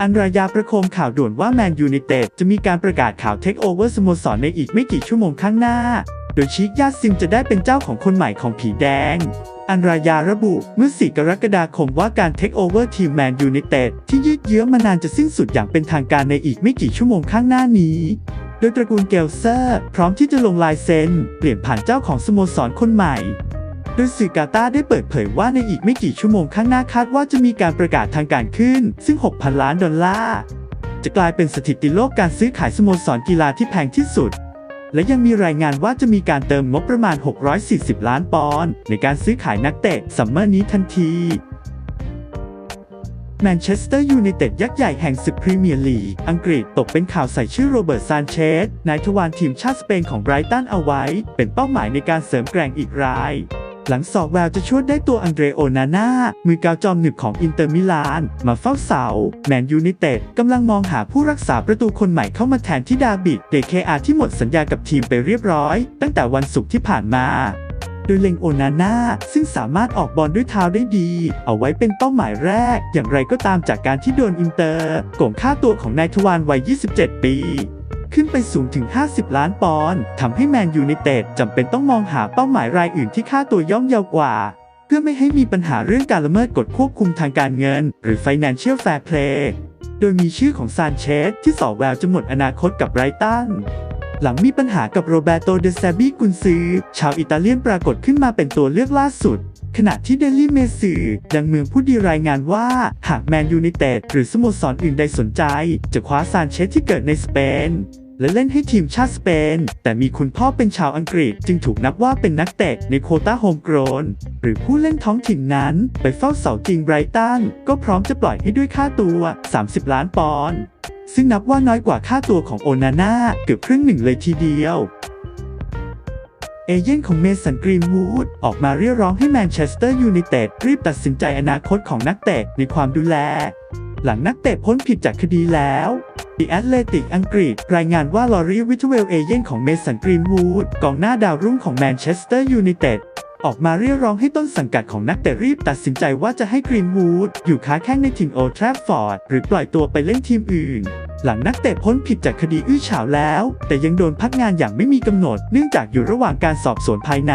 อันรายาประโคมข่าวด่วนว่าแมนยู i นเต็ดจะมีการประกาศข่าวเทคโอเวอร์สโมสรในอีกไม่กี่ชั่วโมงข้างหน้า โดยชิกยาซิมจะได้เป็นเจ้าของคนใหม่ของผีแดง อันรายาระบุเมื่อ 4 กรกฎาคมว่าการเทคโอเวอร์ทีมแมนยู i นเต็ดที่ยืดเยื้อมานานจะสิ้นสุดอย่างเป็นทางการในอีกไม่กี่ชั่วโมงข้างหน้านี้ โดยตระกูลเกลเซอร์ พร้อมที่จะลงลายเซ็นเปลี่ยนผ่านเจ้าของสโมสรคนใหม่ โดยสื่อกาตาได้เปิดเผยว่าในอีกไม่กี่ชั่วโมงข้างหน้าคาดว่าจะมีการประกาศทางการขึ้น ซึ่ง 6,000 ล้านดอลลาร์ จะกลายเป็นสถิติโลกการซื้อขายสโมสรกีฬาที่แพงที่สุด และยังมีรายงานว่าจะมีการเติมงบประมาณ 640 ล้านปอนด์ในการซื้อขายนักเตะซัมเมอร์นี้ทันทีแมนเชสเตอร์ยูไนเต็ดยักษ์ใหญ่แห่งศึกพรีเมียร์ลีก อังกฤษตกเป็นข่าวใส่ชื่อโรเบิร์ตซานเชสนายทวารทีมชาติสเปนของไบรตันเอาไว้ เป็นเป้าหมายในการเสริมแกร่งอีกราย หลังสอกแววจะช่วยได้ตัวอังเดรโอนาน่ามือกาวจอมหนึบของอินเตอร์มิลาน มาเฝ้าเสา แมนยูไนเต็ดกำลังมองหาผู้รักษาประตูคนใหม่เข้ามาแทนที่ดาบิดเดเคอาที่หมดสัญญากับทีมไปเรียบร้อย ตั้งแต่วันศุกร์ที่ผ่านมาโดยเล็งโอนาน่าซึ่งสามารถออกบอลด้วยเท้าได้ดี เอาไว้เป็นเป้าหมายแรก อย่างไรก็ตามจากการที่โดนอินเตอร์โกงค่าตัวของนายทวารวัย 27 ปี ขึ้นไปสูงถึง 50 ล้านปอนด์ทำให้แมนยูไนเต็ดจำเป็นต้องมองหาเป้าหมายรายอื่นที่ค่าตัวย่อมเยาวกว่า เพื่อไม่ให้มีปัญหาเรื่องการละเมิดกฎควบคุมทางการเงิน หรือ Financial Fair Play โดยมีชื่อของซานเชสที่สอแววจะหมดอนาคตกับไรตันหลังมีปัญหากับโรเบโต เดซาบิกุนซือ ชาวอิตาเลียนปรากฏขึ้นมาเป็นตัวเลือกล่าสุด ขณะที่เดลี่เมสือดังเมืองผู้ดีรายงานว่า หากแมนยูไนเต็ดหรือสโมสรอื่นใดสนใจ จะคว้าซานเชสที่เกิดในสเปน และเล่นให้ทีมชาติสเปน แต่มีคุณพ่อเป็นชาวอังกฤษจึงถูกนับว่าเป็นนักเตะในโคต้าโฮมโกรนหรือผู้เล่นท้องถิ่นนั้น ไปเฝ้าเสาจริงไบรตันก็พร้อมจะปล่อยให้ด้วยค่าตัว 30 ล้านปอนด์ซึ่งนับว่าน้อยกว่าค่าตัวของโอนาน่าเกือบครึ่งหนึ่งเลยทีเดียวเอเย่นของเมสันกรีนวูดออกมาเรียกร้องให้แมนเชสเตอร์ยูไนเต็ดรีบตัดสินใจอนาคตของนักเตะในความดูแล หลังนักเตะพ้นผิดจากคดีแล้ว The Athletic อังกฤษ รายงานว่าลอรีวิทเวลเอเย่นของเมสันกรีนวูดกองหน้าดาวรุ่งของแมนเชสเตอร์ยูไนเต็ดออกมาเรียกร้องให้ต้นสังกัดของนักเตะรีบตัดสินใจว่าจะให้กรีนวูดอยู่ค้าแข้งในทีมโอทราฟฟอร์ดหรือปล่อยตัวไปเล่นทีมอื่น หลังนักเตะพ้นผิดจากคดีอื้อฉาวแล้ว แต่ยังโดนพักงานอย่างไม่มีกำหนด เนื่องจากอยู่ระหว่างการสอบสวนภายใน